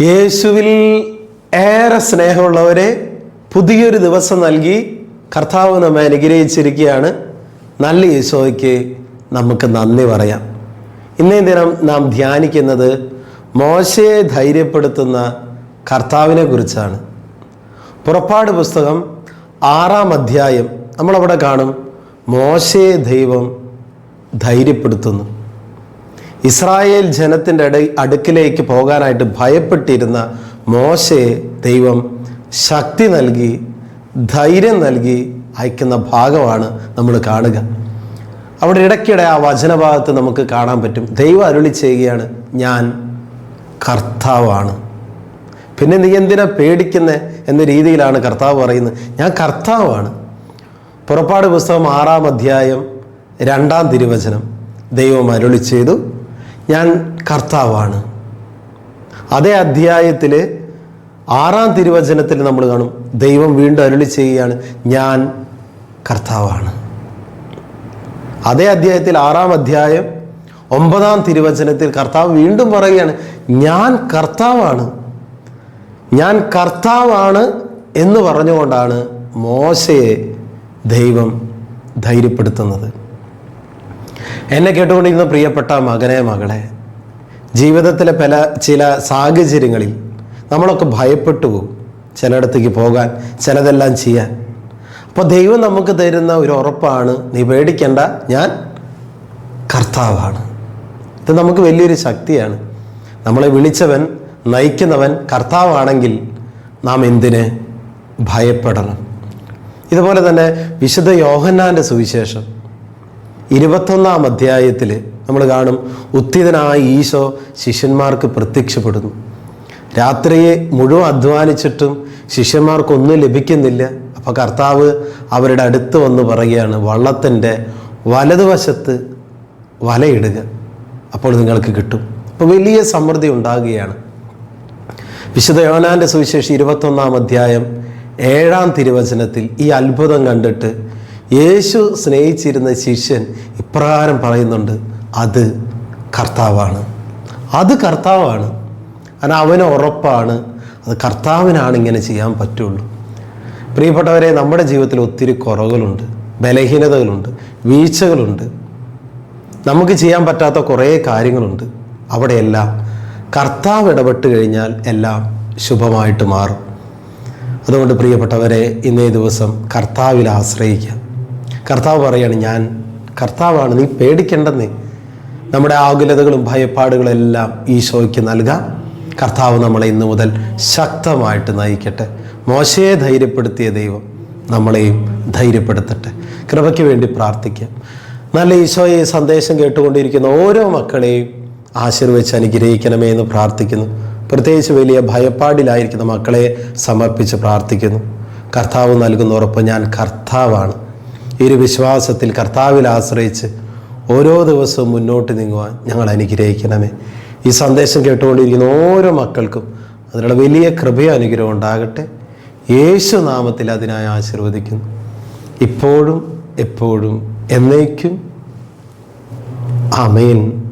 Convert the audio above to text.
യേശുവിൽ ഏറെ സ്നേഹമുള്ളവരെ പുതിയൊരു ദിവസം നൽകി കർത്താവ് നമ്മെ അനുഗ്രഹിച്ചിരിക്കുകയാണ്. നല്ല യേശോയ്ക്ക് നമുക്ക് നന്ദി പറയാം. ഇന്നേ ദിനം നാം ധ്യാനിക്കുന്നത് മോശയെ ധൈര്യപ്പെടുത്തുന്ന കർത്താവിനെ കുറിച്ചാണ്. പുറപ്പാട് പുസ്തകം ആറാം അധ്യായം നമ്മളവിടെ കാണും മോശയെ ദൈവം ധൈര്യപ്പെടുത്തുന്നു. ഇസ്രായേൽ ജനത്തിന്റെ അട അടുക്കിലേക്ക് പോകാനായിട്ട് ഭയപ്പെട്ടിരുന്ന മോശയെ ദൈവം ശക്തി നൽകി ധൈര്യം നൽകി അയക്കുന്ന ഭാഗമാണ് നമ്മൾ കാണുക. അവിടെ ഇടയ്ക്കിടെ ആ വചനഭാഗത്ത് നമുക്ക് കാണാൻ പറ്റും. ദൈവം അരുളി ചെയ്യുകയാണ് ഞാൻ കർത്താവാണ്. പിന്നെ നീ എന്തിനാ പേടിക്കുന്നേ? എന്ന രീതിയിലാണ് കർത്താവ് പറയുന്നത്. ഞാൻ കർത്താവാണ്. പുറപ്പാട് പുസ്തകം ആറാം അധ്യായം രണ്ടാം തിരുവചനം ദൈവം അരുളി ചെയ്തു. ഞാൻ കർത്താവാണ്. അതേ അധ്യായത്തിൽ ആറാം തിരുവചനത്തിൽ നമ്മൾ കാണും ദൈവം വീണ്ടും അരുളി ചെയ്യുകയാണ് ഞാൻ കർത്താവാണ്. അതേ അധ്യായത്തിൽ ആറാം അധ്യായം ഒമ്പതാം തിരുവചനത്തിൽ കർത്താവ് വീണ്ടും പറയുകയാണ് ഞാൻ കർത്താവാണ്. ഞാൻ കർത്താവാണ് എന്ന് പറഞ്ഞുകൊണ്ടാണ് മോശയെ ദൈവം ധൈര്യപ്പെടുത്തുന്നത്. എന്നെ കേട്ടുകൊണ്ടിരുന്ന പ്രിയപ്പെട്ട മകനെ മകളെ ജീവിതത്തിലെ പല ചില സാഹചര്യങ്ങളിൽ നമ്മളൊക്കെ ഭയപ്പെട്ടു പോകും ചിലയിടത്തേക്ക് പോകാൻ ചിലതെല്ലാം ചെയ്യാൻ. അപ്പോൾ ദൈവം നമുക്ക് തരുന്ന ഒരു ഉറപ്പാണ് നീ പേടിക്കണ്ട ഞാൻ കർത്താവാണ്. ഇത് നമുക്ക് വലിയൊരു ശക്തിയാണ്. നമ്മളെ വിളിച്ചവൻ നയിക്കുന്നവൻ കർത്താവാണെങ്കിൽ നാം എന്തിന് ഭയപ്പെടണം? ഇതുപോലെ തന്നെ വിശുദ്ധ യോഹന്നാന്റെ സുവിശേഷം. ഇരുപത്തൊന്നാം അധ്യായത്തിൽ നമ്മൾ കാണും ഉത്തിതനായ ഈശോ ശിഷ്യന്മാർക്ക് പ്രത്യക്ഷപ്പെടുന്നു. രാത്രിയെ മുഴുവൻ അധ്വാനിച്ചിട്ടും ശിഷ്യന്മാർക്കൊന്നും ലഭിക്കുന്നില്ല. അപ്പോൾ കർത്താവ് അവരുടെ അടുത്ത് വന്ന് പറയുകയാണ് വള്ളത്തിന്റെ വലതുവശത്ത് വലയിടുക അപ്പോൾ നിങ്ങൾക്ക് കിട്ടും. അപ്പോൾ വലിയ സമൃദ്ധി ഉണ്ടാകുകയാണ്. വിശുദ്ധ യോനാന്റെ സുവിശേഷം ഇരുപത്തൊന്നാം അധ്യായം ഏഴാം തിരുവചനത്തിൽ ഈ അത്ഭുതം കണ്ടിട്ട് യേശു സ്നേഹിച്ചിരുന്ന ശിഷ്യൻ ഇപ്രകാരം പറയുന്നുണ്ട് അത് കർത്താവാണ്. അത് കർത്താവാണ്. കാരണം അവന് ഉറപ്പാണ്. അത് കർത്താവിനാണ് ഇങ്ങനെ ചെയ്യാൻ പറ്റുള്ളൂ. പ്രിയപ്പെട്ടവരെ നമ്മുടെ ജീവിതത്തിൽ ഒത്തിരി കുറവുകളുണ്ട് ബലഹീനതകളുണ്ട് വീഴ്ചകളുണ്ട്. നമുക്ക് ചെയ്യാൻ പറ്റാത്ത കുറേ കാര്യങ്ങളുണ്ട്. അവിടെയെല്ലാം കർത്താവ് ഇടപെട്ട് കഴിഞ്ഞാൽ എല്ലാം ശുഭമായിട്ട് മാറും. അതുകൊണ്ട് പ്രിയപ്പെട്ടവരെ ഇന്നേ ദിവസം കർത്താവിൽ ആശ്രയിക്കാം. കർത്താവ് പറയാണ് ഞാൻ കർത്താവാണ് നീ പേടിക്കേണ്ടെന്ന്. നമ്മുടെ ആകുലതകളും ഭയപ്പാടുകളെല്ലാം ഈശോയ്ക്ക് നൽകാം. കർത്താവ് നമ്മളെ ഇന്നു മുതൽ ശക്തമായിട്ട് നയിക്കട്ടെ. മോശയെ ധൈര്യപ്പെടുത്തിയ ദൈവം നമ്മളെയും ധൈര്യപ്പെടുത്തട്ടെ. കൃപയ്ക്ക് വേണ്ടി പ്രാർത്ഥിക്കാം. നല്ല ഈശോയെ സന്ദേശം കേട്ടുകൊണ്ടിരിക്കുന്ന ഓരോ മക്കളെയും ആശീർവദിച്ച് അനുഗ്രഹിക്കണമേ എന്ന് പ്രാർത്ഥിക്കുന്നു. പ്രത്യേകിച്ച് വലിയ ഭയപ്പാടിലായിരിക്കുന്ന മക്കളെ സമർപ്പിച്ച് പ്രാർത്ഥിക്കുന്നു. കർത്താവ് നൽകുന്ന ഉറപ്പ് ഞാൻ കർത്താവാണ്. ഈ ഒരു വിശ്വാസത്തിൽ കർത്താവിൽ ആശ്രയിച്ച് ഓരോ ദിവസവും മുന്നോട്ട് നീങ്ങുവാൻ ഞങ്ങൾ അനുഗ്രഹിക്കണമേ. ഈ സന്ദേശം കേട്ടുകൊണ്ടിരിക്കുന്ന ഓരോ മക്കൾക്കും അതിനുള്ള വലിയ കൃപയും അനുഗ്രഹം ഉണ്ടാകട്ടെ. യേശു നാമത്തിൽ അതിനായി ആശീർവദിക്കുന്നു. ഇപ്പോഴും എപ്പോഴും എന്നേക്കും. ആമേൻ.